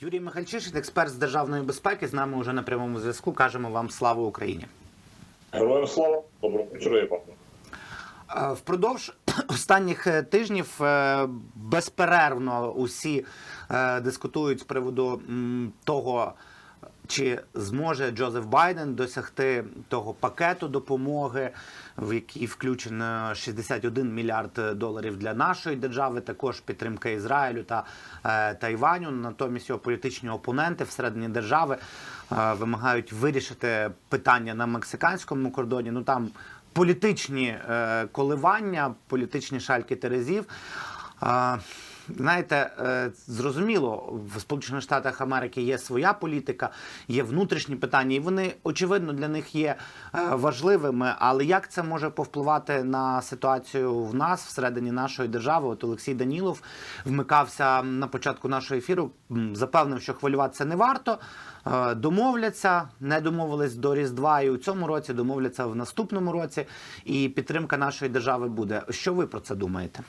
Юрій Михальчишин, експерт з державної безпеки, з нами вже на прямому зв'язку. Кажемо вам слава Україні. Героям слава, доброго вечора, Іван. Е, Впродовж останніх е, тижнів е, безперервно усі дискутують з приводу того, чи зможе Джозеф Байден досягти того пакету допомоги, в який включено 61 мільярд доларів для нашої держави, також підтримка Ізраїлю та е, Тайваню. Натомість його політичні опоненти всередині держави е, вимагають вирішити питання на мексиканському кордоні. Ну там політичні е, коливання, політичні шальки терезів. Е, Знаєте, е, зрозуміло, в Сполучених Штатах Америки є своя політика, є внутрішні питання, і вони очевидно для них є е, важливими. Але як це може повпливати на ситуацію в нас всередині нашої держави? От Олексій Данілов вмикався на початку нашого ефіру, запевнив, що хвилюватися не варто. Е, Домовляться, не домовились до Різдва і у цьому році, домовляться в наступному році, і підтримка нашої держави буде. Що ви про це думаєте?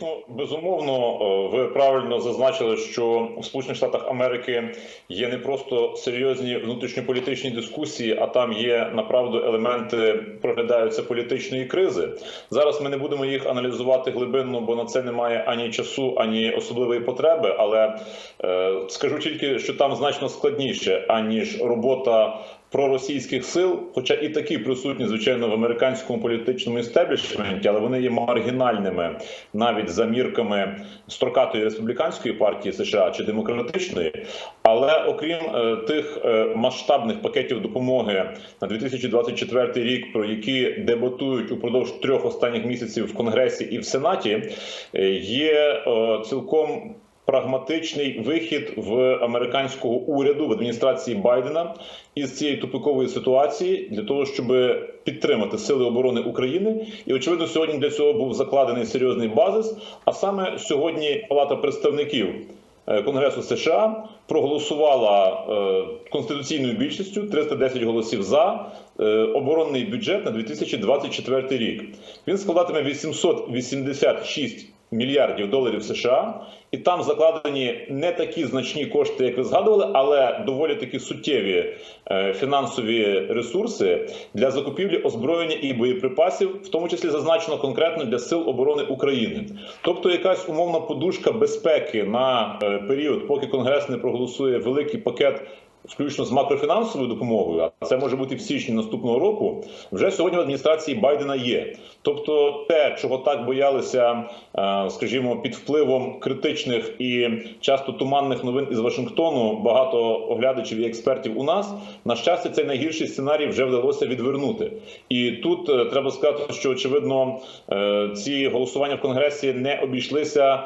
Ну, безумовно, е, ви правильно зазначили, що в Сполучених Штатах Америки є не просто серйозні внутрішньополітичні дискусії, а там є направду елементи проглядаються політичної кризи. Зараз ми не будемо їх аналізувати глибинно, бо на це немає ані часу, ані особливої потреби. Але е, скажу тільки, що там значно складніше аніж робота проросійських сил, хоча і такі присутні, звичайно, в американському політичному істеблішменті, але вони є маргінальними навіть за мірками строкатої республіканської партії США чи демократичної. Але окрім е, тих е, масштабних пакетів допомоги на 2024 рік, про які дебатують упродовж трьох останніх місяців в Конгресі і в Сенаті, е, є е, цілком прагматичний вихід в американського уряду в адміністрації Байдена із цієї тупикової ситуації для того, щоб підтримати сили оборони України. І очевидно, сьогодні для цього був закладений серйозний базис. А саме сьогодні Палата представників. е, Конгресу США проголосувала е, конституційною більшістю 310 голосів за е, оборонний бюджет на 2024 рік. Він складатиме 886 мільярдів доларів США, і там закладені не такі значні кошти, як ви згадували, але доволі такі суттєві е, фінансові ресурси для закупівлі озброєння і боєприпасів, в тому числі зазначено конкретно для сил оборони України. Тобто, якась умовна подушка безпеки на е, період, поки Конгрес не проголосує великий пакет. Включно з макрофінансовою допомогою, а це може бути в січні наступного року. Вже сьогодні в адміністрації Байдена є. Тобто, те, чого так боялися, е, скажімо, під впливом критичних і часто туманних новин із Вашингтону, багато оглядачів і експертів у нас на щастя, цей найгірший сценарій вже вдалося відвернути. І тут е, треба сказати, що очевидно е, ці голосування в конгресі не обійшлися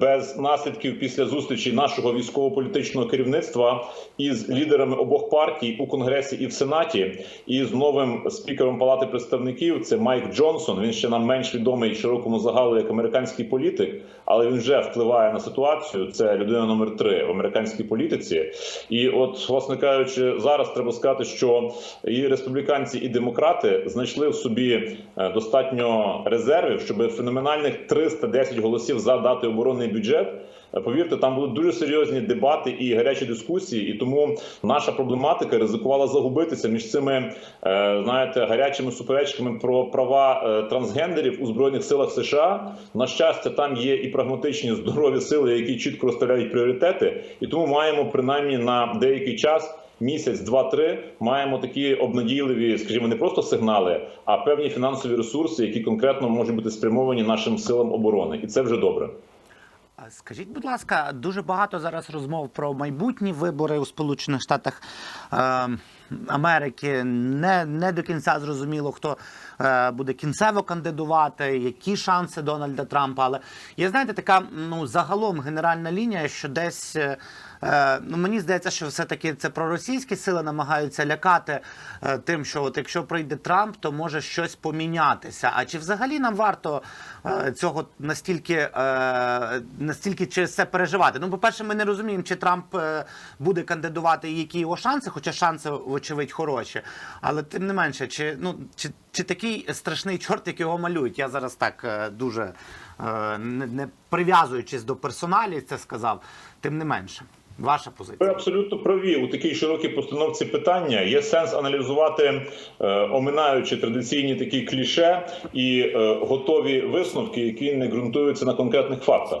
без наслідків після зустрічі нашого військово-політичного керівництва із лідерами обох партій у конгресі і в сенаті, і з новим спікером палати представників. Це Майк Джонсон. Він ще нам менш відомий широкому загалу як американський політик, але він вже впливає на ситуацію. Це людина номер три в американській політиці. І, от, власне кажучи, зараз треба сказати, що і республіканці, і демократи знайшли в собі е, достатньо резервів, щоб феноменальних 310 голосів за дати оборонний бюджет. Е, Повірте, там були дуже серйозні дебати і гарячі дискусії, і тому наша проблематика ризикувала загубитися між цими, е, знаєте, гарячими суперечками про права е, трансгендерів у збройних силах США. На щастя, там є і прагматичні здорові сили, які чітко розставляють пріоритети, і тому маємо принаймні на деякий час. Місяць, два-три маємо такі обнадійливі, скажімо, не просто сигнали, а певні фінансові ресурси, які конкретно можуть бути спрямовані нашим силам оборони, і це вже добре. Скажіть, будь ласка, дуже багато зараз розмов про майбутні вибори у Сполучених Штатах. Е, Америки. Не, не до кінця зрозуміло, хто е, буде кінцево кандидувати, які шанси Дональда Трампа. Але є, знаєте, така ну загалом генеральна лінія, що десь. е, Е, ну, мені здається, що все-таки це проросійські сили намагаються лякати е, тим, що от якщо прийде Трамп, то може щось помінятися. А чи взагалі нам варто цього настільки, настільки через це переживати? Ну, по-перше, ми не розуміємо, чи Трамп буде кандидувати і які його шанси, хоча шанси вочевидь хороші. Але тим не менше, чи ну чи, чи такий страшний чорт, як його малюють? Я зараз так е, дуже е, не, не прив'язуючись до персоналів, це сказав. Тим не менше, ваша Ви позиція. абсолютно праві у такій широкій постановці питання. Є сенс аналізувати, е, оминаючи традиційні такі кліше і е, готові висновки, які не ґрунтуються на конкретних фактах.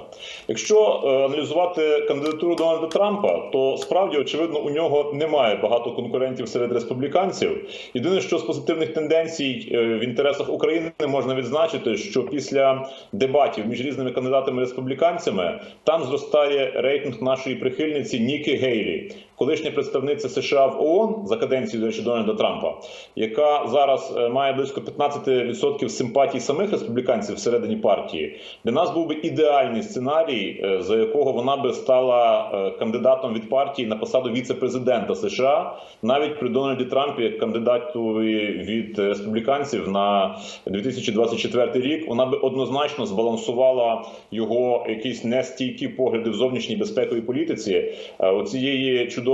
Якщо е, аналізувати кандидатуру Дональда Трампа, то справді очевидно у нього немає багато конкурентів серед республіканців. Єдине, що з позитивних тенденцій в інтересах України можна відзначити, що після дебатів між різними кандидатами республіканцями там зростає рейтинг нашої прихильниці Ніки Гейлі, колишня представниця США в ООН за каденцію до Дональда Трампа, яка зараз е, має близько 15% симпатій самих республіканців всередині партії. Для нас був би ідеальний сценарій, е, за якого вона би стала е, кандидатом від партії на посаду віце-президента США, навіть при Дональді Трампі, як кандидатові від республіканців на 2024 рік, вона би однозначно збалансувала його якісь нестійкі погляди в зовнішній безпековій політиці. Оцієї чудової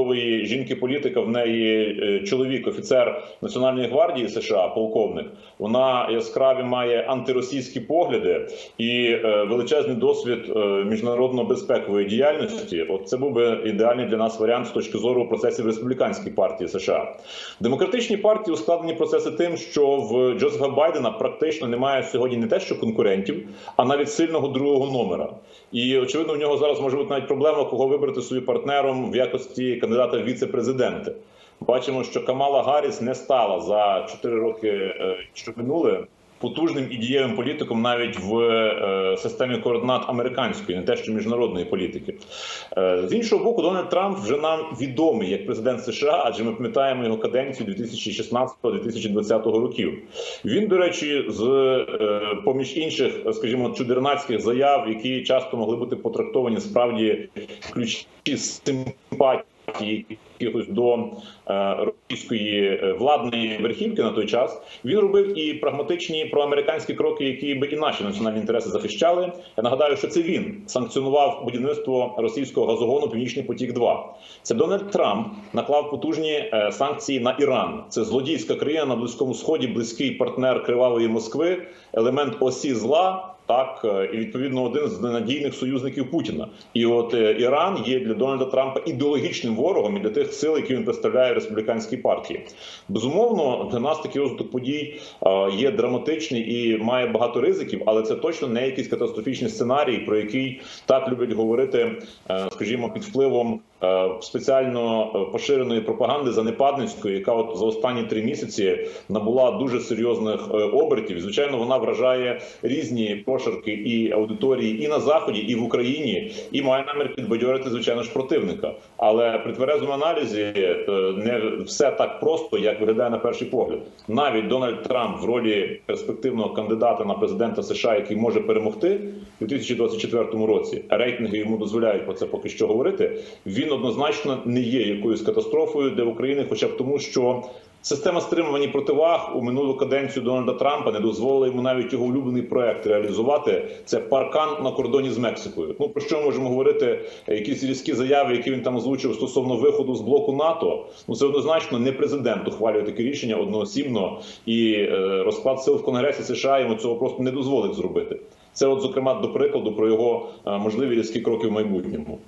жінки-політика в неї е, чоловік, офіцер Національної гвардії США, полковник. Вона яскраві має антиросійські погляди і е, величезний досвід е, міжнародно-безпекової діяльності. От це був би ідеальний для нас варіант з точки зору процесів республіканської партії США. Демократичні партії ускладнені процеси тим, що в Джозефа Байдена практично немає сьогодні не те, що конкурентів, а навіть сильного другого номера. І очевидно, в нього зараз може бути навіть проблема, кого вибрати своїм партнером в якості кандидата в віце-президенти. Бачимо, що Камала Гарріс не стала за 4 роки, е, що минули. Потужним і дієвим політиком навіть в е, системі координат американської, не те, що міжнародної політики. Е, з іншого боку, Дональд Трамп вже нам відомий як президент США, адже ми пам'ятаємо його каденцію 2016-2020 років. Він, до речі, з поміж інших, скажімо, чудернацьких заяв, які часто могли бути потрактовані справді ключі симпатії якихось до е, російської е, владної верхівки на той час. Він робив і прагматичні проамериканські кроки, які би і наші національні інтереси захищали. Я нагадаю, що це він санкціонував будівництво російського газогону Північний потік. 2 це Дональд Трамп наклав потужні е, санкції на Іран. Це злодійська країна на близькому сході, близький партнер кривавої Москви, елемент осі зла. Так, е, і відповідно один з ненадійних союзників Путіна. І от е, Іран є для Дональда Трампа ідеологічним ворогом і для тих сил, які він представляє в республіканській партії. Безумовно, для нас такий розвиток подій е, є драматичний і має багато ризиків, але це точно не якийсь катастрофічний сценарій, про який так люблять говорити, скажімо, під впливом спеціально е, поширеної пропаганди занепадницької, яка от за останні три місяці набула дуже серйозних е, обертів. Звичайно, вона вражає різні прошарки і аудиторії і на заході, і в Україні, і має намір підбадьорити звичайно ж противника. Але при тверезому аналізі е, не все так просто, як виглядає на перший погляд. Навіть Дональд Трамп в ролі перспективного кандидата на президента США, який може перемогти у 2024 році, рейтинги йому дозволяють про це поки що говорити. Він однозначно не є якоюсь катастрофою для України, хоча б тому, що Система стримувань і противаг у минулу каденцію Дональда Трампа не дозволила йому навіть його улюблений проект реалізувати. Це паркан на кордоні з Мексикою. Ну про що ми можемо говорити? Якісь різкі заяви, які він там озвучив стосовно виходу з блоку НАТО. Ну це однозначно не президент ухвалює таке рішення одноосібно, і е, розклад сил в Конгресі США йому цього просто не дозволить зробити. Це, от зокрема, до прикладу про його е, можливі різкі кроки в майбутньому.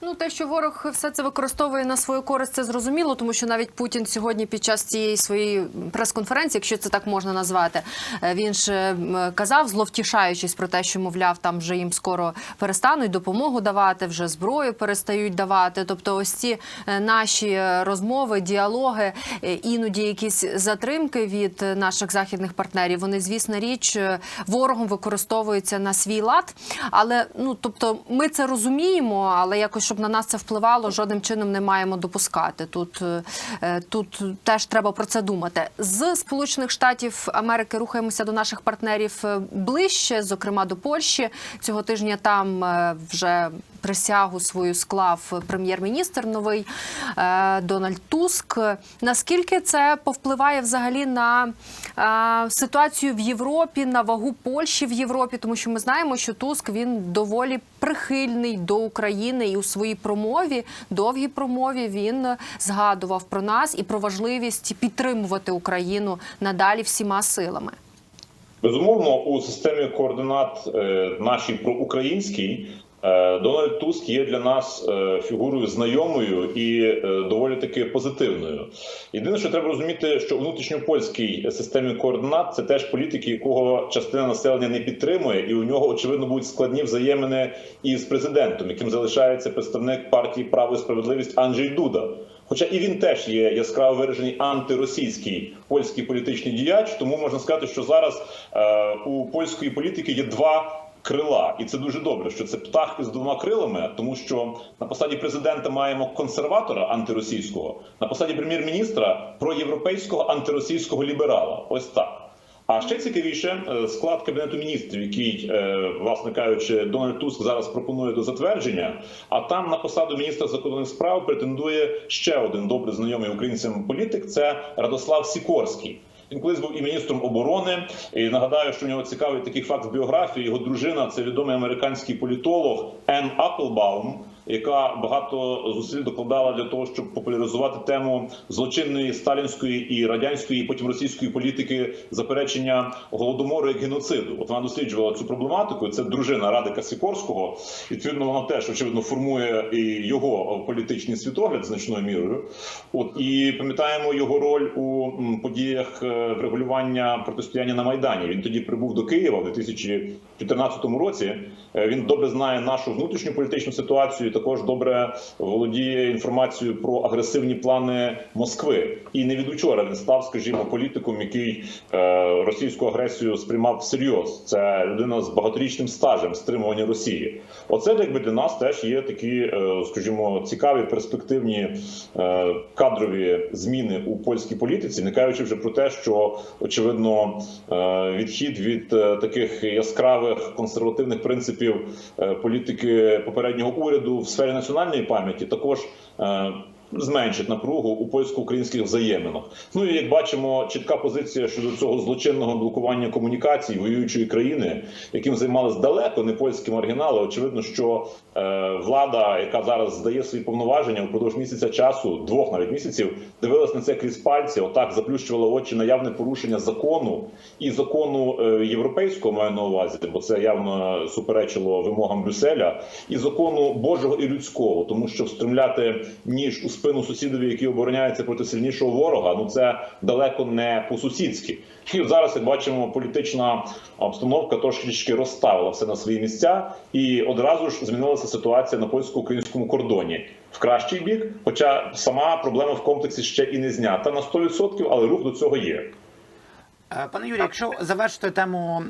Ну, те, що ворог все це використовує на свою користь, це зрозуміло, тому що навіть Путін сьогодні під час цієї своєї прес-конференції, якщо це так можна назвати, е, він ж казав, зловтішаючись про те, що мовляв, там вже їм скоро перестануть допомогу давати, вже зброю перестають давати. Тобто, ось ці е, наші е, розмови, діалоги, іноді якісь затримки від наших західних партнерів. Вони, звісно, річ ворогом використовуються на свій лад. Але ну тобто, ми це розуміємо, але якось щоб на нас це впливало, жодним чином не маємо допускати. Тут, е, е, тут теж треба про це думати. З Сполучених Штатів Америки рухаємося до наших партнерів е, ближче, зокрема до Польщі. Цього тижня там вже присягу свою склав прем'єр-міністр новий е, Дональд Туск. Наскільки це повпливає взагалі на е, ситуацію в Європі, на вагу Польщі в Європі? Тому що ми знаємо, що Туск він доволі прихильний до України, і у своїй промові, довгій промові, він згадував про нас і про важливість підтримувати Україну надалі всіма силами. Безумовно, у системі координат е, нашій проукраїнській Дональд Туск є для нас е, фігурою знайомою і е, доволі таки позитивною. Єдине, що треба розуміти, що у внутрішньопольській системі координат це теж політики, якого частина населення не підтримує, і у нього очевидно будуть складні взаємини із президентом, яким залишається представник партії Право і справедливість Анджей Дуда. Хоча і він теж є яскраво виражений антиросійський польський політичний діяч, тому можна сказати, що зараз е, у польської політики є два. Крила, і це дуже добре, що це птах із двома крилами, тому що на посаді президента маємо консерватора антиросійського, на посаді прем'єр-міністра проєвропейського антиросійського ліберала. Ось так. А ще цікавіше е, склад кабінету міністрів, який, е, власне кажучи, Дональд Туск зараз пропонує до затвердження. А там на посаду міністра закордонних справ претендує ще один добре знайомий українцям політик. Це Радослав Сікорський. Він колись був і міністром оборони. І нагадаю, що в нього цікавий такий факт в біографії. Його дружина це відомий американський політолог Енн Аклбаум, яка багато зусиль докладала для того, щоб популяризувати тему злочинної сталінської і радянської, і потім російської політики заперечення голодомору як геноциду. От вона досліджувала цю проблематику. Це дружина Радика Сікорського. Відповідно, вона теж очевидно формує і його політичний світогляд значною мірою. От і пам'ятаємо його роль у подіях е, врегулювання протистояння на майдані. Він тоді прибув до Києва в 2014 році. Е, Він добре знає нашу внутрішню політичну ситуацію. Також добре володіє інформацією про агресивні плани Москви. І не від учора він став, скажімо, політиком, який е, російську агресію сприймав всерйоз. Це людина з багаторічним стажем стримування Росії. Оце якби для нас теж є такі, е, скажімо, цікаві перспективні е, кадрові зміни у польській політиці, не кажучи вже про те, що очевидно відхід від таких яскравих консервативних принципів політики попереднього уряду сфері національної пам'яті також. Зменшить напругу у польсько-українських взаєминах. Ну і як бачимо, чітка позиція щодо цього злочинного блокування комунікацій воюючої країни, яким займались далеко не польські маргінали. Очевидно, що е, влада, яка зараз здає свої повноваження впродовж місяця часу, двох навіть місяців, дивилась на це крізь пальці, отак заплющувала очі на явне порушення закону і закону е, європейського маю на увазі, бо це явно суперечило вимогам Брюсселя, і закону Божого і людського, тому що встромляти ніж у спину сусідові, який обороняється проти сильнішого ворога, ну це далеко не по-сусідськи. І зараз, як бачимо, політична обстановка трошки розставила все на свої місця, і одразу ж змінилася ситуація на польсько-українському кордоні в кращий бік. Хоча сама проблема в комплексі ще і не знята на 100%, але рух до цього є. Е, Пане Юрію, якщо завершити тему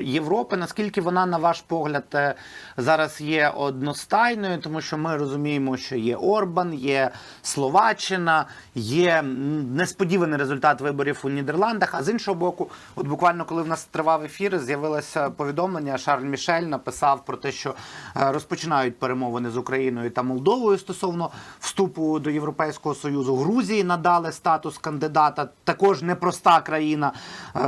Європи, наскільки вона, на ваш погляд, е, зараз є одностайною, тому що ми розуміємо, що є Орбан, є Словаччина, є несподіваний результат виборів у Нідерландах. А з іншого боку, от буквально коли в нас тривав ефір, з'явилося повідомлення. Шарль Мішель написав про те, що е, розпочинають перемовини з Україною та Молдовою стосовно вступу до Європейського союзу. Грузії надали статус кандидата. Також непроста країна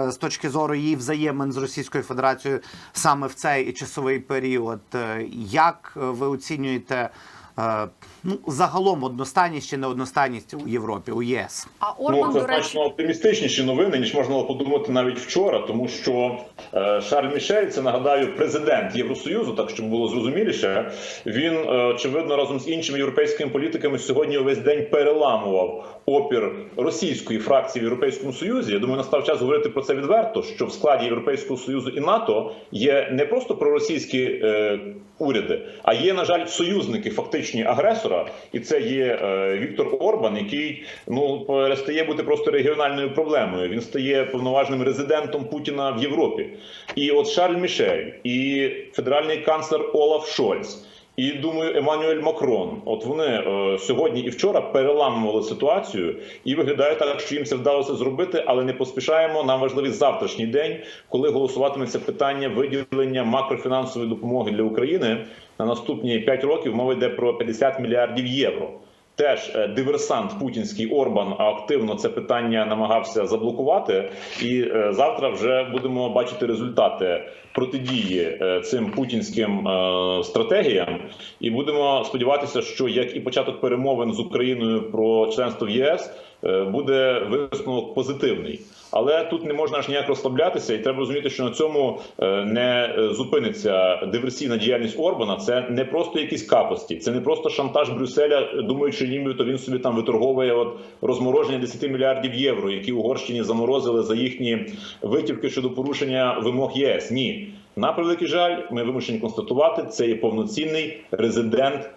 з точки зору її взаємин з Російською Федерацією саме в цей часовий період. Е, Як е, ви оцінюєте е, ну загалом одностайність чи неодностайність у Європі у ЄС? А Ну, це до речі, значно оптимістичніші новини, ніж можна було подумати навіть вчора, тому що е, Шарль Мішель, це нагадаю, президент Євросоюзу, так щоб було зрозуміліше. Він е, очевидно разом з іншими європейськими політиками сьогодні увесь день переламував опір російської фракції в Європейському Союзі. Я думаю, настав час говорити про це відверто. Що в складі Європейського союзу і НАТО є не просто проросійські е, уряди, а є, на жаль, союзники фактичні агресора, і це є е, Віктор Орбан, який ну перестає бути просто регіональною проблемою. Він стає повноважним резидентом Путіна в Європі. І от Шарль Мішель, і федеральний канцлер Олаф Шольц. І думаю, Еммануель Макрон, от вони е, сьогодні і вчора переламували ситуацію, і виглядає так, що їм це вдалося зробити, але не поспішаємо. Нам важливий завтрашній день, коли голосуватиметься питання виділення макрофінансової допомоги для України. На наступні 5 років мова йде про 50 мільярдів євро. Теж е, диверсант путінський Орбан активно це питання намагався заблокувати, і е, завтра вже будемо бачити результати протидії е, цим путінським стратегіям. І будемо сподіватися, що як і початок перемовин з Україною про членство в ЄС буде висновок позитивний. Але тут не можна аж ніяк розслаблятися, і треба розуміти, що на цьому е, не е, зупиниться диверсійна діяльність Орбана. Це не просто якісь капості, це не просто шантаж Брюсселя, думаючи, нібито він собі там виторговує от розмороження 10 мільярдів євро, які Угорщині заморозили за їхні витівки щодо порушення вимог ЄС. Ні, на превеликий жаль, ми вимушені констатувати, це є повноцінний резидент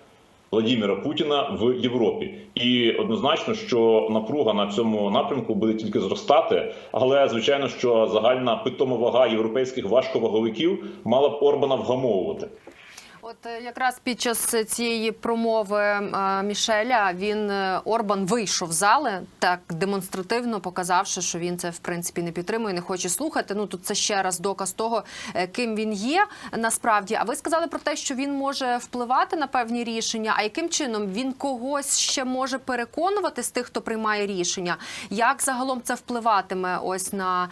Владіміра Путіна в Європі, і однозначно, що напруга на цьому напрямку буде тільки зростати. Але звичайно, що загальна питома вага європейських важковаговиків мала б Орбана вгамовувати. От е, якраз під час цієї промови е, Мішеля він е, Орбан вийшов з зали, так демонстративно показавши, що він це в принципі не підтримує, не хоче слухати. Ну тут це ще раз доказ того, ким він є насправді. А ви сказали про те, що він може впливати на певні рішення. А яким чином він когось ще може переконувати з тих, хто приймає рішення? Як загалом це впливатиме ось на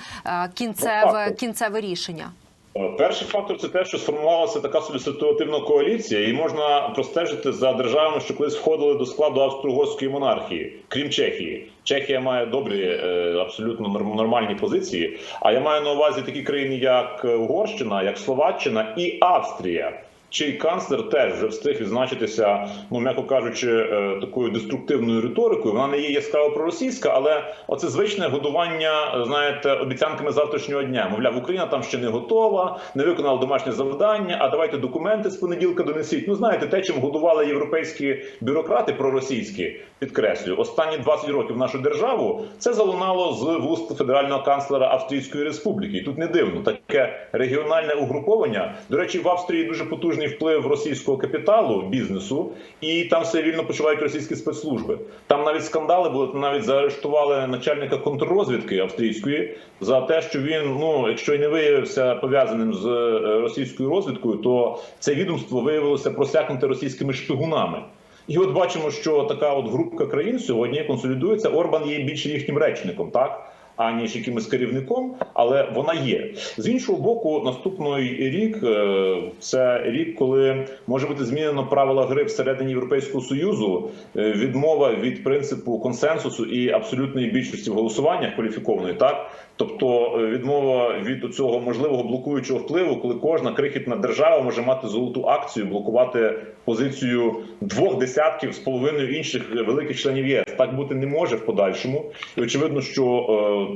кінцеве кінцеве рішення? Е, Перший фактор це те, що сформувалася така собі ситуативна коаліція, і можна простежити за державами, що колись входили до складу австро-угорської монархії, крім Чехії. Чехія має добрі, е, абсолютно норм- нормальні позиції. А я маю на увазі такі країни, як Угорщина, як Словаччина і Австрія. Чий канцлер теж вже встиг відзначитися, ну м'яко кажучи, е, такою деструктивною риторикою. Вона не є яскраво проросійська, але оце звичне годування, е, знаєте, обіцянками завтрашнього дня. Мовляв, Україна там ще не готова, не виконала домашнє завдання. А давайте документи з понеділка донесіть. Ну знаєте, те, чим годували європейські бюрократи проросійські, підкреслюю, останні 20 років нашу державу це залунало з вуст федерального канцлера Австрійської республіки. Тут не дивно таке регіональне угруповання. До речі, в Австрії дуже потужний вплив російського капіталу бізнесу, і там все вільно почувають російські спецслужби. Там навіть скандали були. навіть заарештували начальника контррозвідки австрійської за те, що він, ну якщо й не виявився пов'язаним з е, російською розвідкою, то це відомство виявилося просякнуте російськими шпигунами. І от бачимо, що така от групка країн сьогодні консолідується. Орбан є більше їхнім речником, так аніж якимось керівником, але вона є з іншого боку. Наступний рік е, це рік, коли може бути змінено правила гри всередині Європейського союзу. е, Відмова від принципу консенсусу і абсолютної більшості в голосуваннях кваліфікованої, так тобто е, відмова від цього можливого блокуючого впливу, коли кожна крихітна держава може мати золоту акцію, блокувати позицію двох десятків з половиною інших великих членів ЄС. Так бути не може в подальшому, і очевидно, що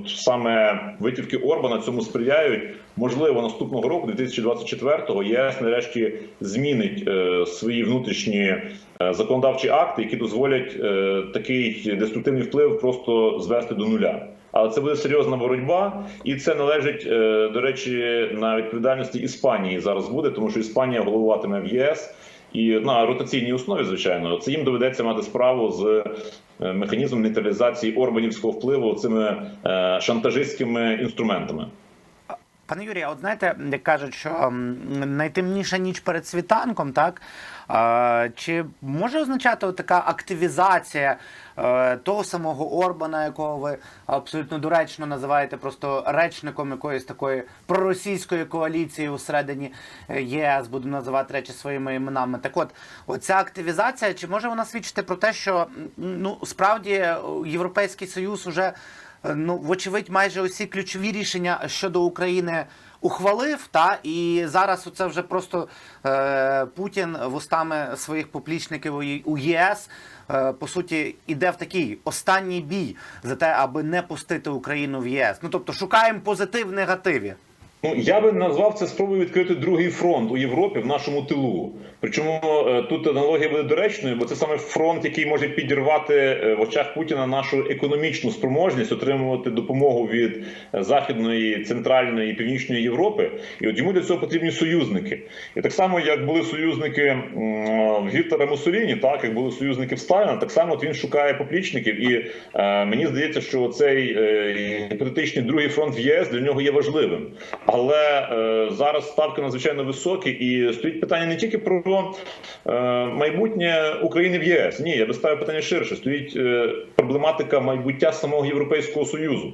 е, саме витівки Орбана цьому сприяють. Можливо, наступного року, 2024-го, ЄС нарешті змінить е, свої внутрішні е, законодавчі акти, які дозволять е, такий деструктивний вплив просто звести до нуля. Але це буде серйозна боротьба, і це належить, е, до речі, на відповідальності Іспанії зараз буде, тому що Іспанія головуватиме в ЄС і на ротаційній основі, звичайно, це їм доведеться мати справу з е, механізмом нейтралізації органівського впливу цими е, шантажистськими інструментами. Пане Юрію, от знаєте, як кажуть, що найтемніша ніч перед світанком, так? Чи може означати така активізація е, того самого Орбана, якого ви абсолютно доречно називаєте просто речником якоїсь такої проросійської коаліції усередині е, ЄС, будемо називати речі своїми іменами. Так от, оця активізація, чи може вона свідчити про те, що ну справді е, Європейський Союз уже ну, вочевидь, майже усі ключові рішення щодо України ухвалив, та і зараз це вже просто е, Путін вустами своїх поплічників у ЄС. е, По суті, іде в такий останній бій за те, аби не пустити Україну в ЄС. Ну тобто шукаємо позитив в негативі. Ну я би назвав це спробою відкрити другий фронт у Європі в нашому тилу. Причому е, тут аналогія буде доречною, бо це саме фронт, який може підірвати е, в очах Путіна нашу економічну спроможність отримувати допомогу від е, західної, центральної і північної Європи. І от йому для цього потрібні союзники. І так само, як були союзники в Гітлера Муссоліні, так як були союзники в Сталіна, так само от він шукає поплічників. І е, мені здається, що цей е, гіпотетичний другий фронт в ЄС для нього є важливим. Але е, зараз ставки надзвичайно високі, і стоїть питання не тільки про е, майбутнє України в ЄС. Ні, я би ставив питання ширше. Стоїть е, проблематика майбуття самого Європейського союзу.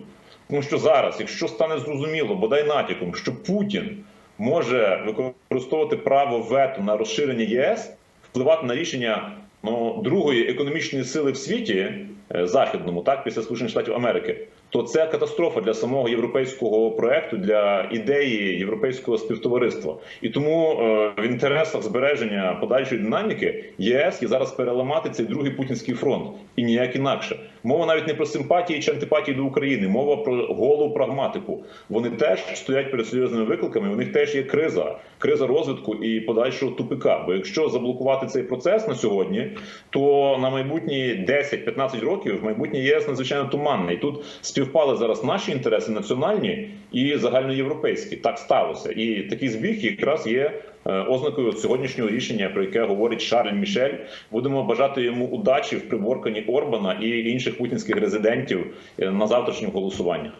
Тому що зараз, якщо стане зрозуміло, бодай натяком, що Путін може використовувати право вето на розширення ЄС, впливати на рішення ну, другої економічної сили в світі е, західному, так після Сполучених Штатів Америки, то це катастрофа для самого європейського проекту, для ідеї європейського співтовариства. І тому е, в інтересах збереження подальшої динаміки ЄС є зараз переламати цей другий путінський фронт і ніяк інакше. Мова навіть не про симпатії чи антипатії до України, мова про голу прагматику. Вони теж стоять перед серйозними викликами. У них теж є криза, криза розвитку і подальшого тупика. Бо якщо заблокувати цей процес на сьогодні, то на майбутні 10-15 років майбутнє ЄС надзвичайно туманне. І тут співпали зараз наші інтереси національні і загальноєвропейські. Так сталося, і такий збіг якраз є. Е, Ознакою сьогоднішнього рішення, про яке говорить Шарль Мішель, будемо бажати йому удачі в приборканні Орбана і інших путінських резидентів е, на завтрашніх голосуваннях.